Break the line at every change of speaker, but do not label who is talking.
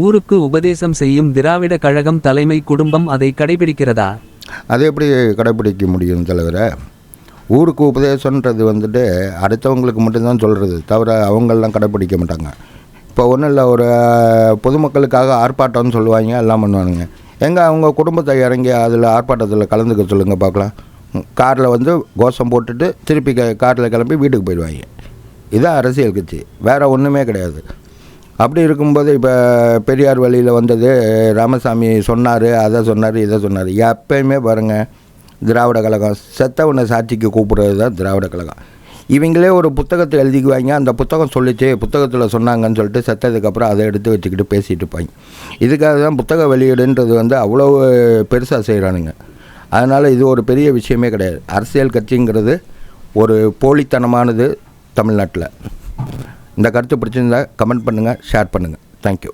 ஊருக்கு உபதேசம் செய்யும் திராவிட கழகம் தலைமை குடும்பம் அதை கடைபிடிக்கிறதா?
அதை எப்படி கடைப்பிடிக்க முடியும் தலைவரை? ஊருக்கு உபதேசன்றது வந்துட்டு அடுத்தவங்களுக்கு மட்டும்தான் சொல்கிறது தவிர அவங்களெலாம் கடைப்பிடிக்க மாட்டாங்க. இப்போ ஒன்றும் இல்லை ஒரு பொதுமக்களுக்காக ஆர்ப்பாட்டம்னு சொல்லுவாங்க எல்லாம் பண்ணுவானுங்க. எங்கே அவங்க குடும்பத்தை இறங்கி அதில் ஆர்ப்பாட்டத்தில் கலந்துக்க சொல்லுங்கள் பார்க்கலாம். காரில் வந்து கோஷம் போட்டுட்டு திருப்பி க காரில் கிளம்பி வீட்டுக்கு போயிடுவாங்க. இதுதான் அரசியல் கட்சி. வேறு ஒன்றுமே கிடையாது. அப்படி இருக்கும்போது இப்போ பெரியார் வழியில் வந்தது ராமசாமி சொன்னார் அதை சொன்னார் இதை சொன்னார். எப்பயுமே பாருங்கள் திராவிட கழகம் செத்தவனை சாட்சிக்கு கூப்பிடுறது தான் திராவிட கழகம். இவங்களே ஒரு புத்தகத்தை எழுதிக்குவாங்க அந்த புத்தகம் சொல்லிச்சு புத்தகத்தில் சொன்னாங்கன்னு சொல்லிட்டு செத்ததுக்கப்புறம் அதை எடுத்து வச்சுக்கிட்டு பேசிகிட்டு இருப்பாங்க. இதுக்காக தான் புத்தக வெளியீடுன்றது வந்து அவ்வளோ பெருசாக செய்கிறானுங்க அதனால் இது ஒரு பெரிய விஷயமே கிடையாது. அரசியல் கட்சிங்கிறது ஒரு போலித்தனமானது தமிழ்நாட்டில். இந்த கருத்து பிடிச்சிருந்தால் கமெண்ட் பண்ணுங்கள் ஷேர் பண்ணுங்கள் தேங்க்யூ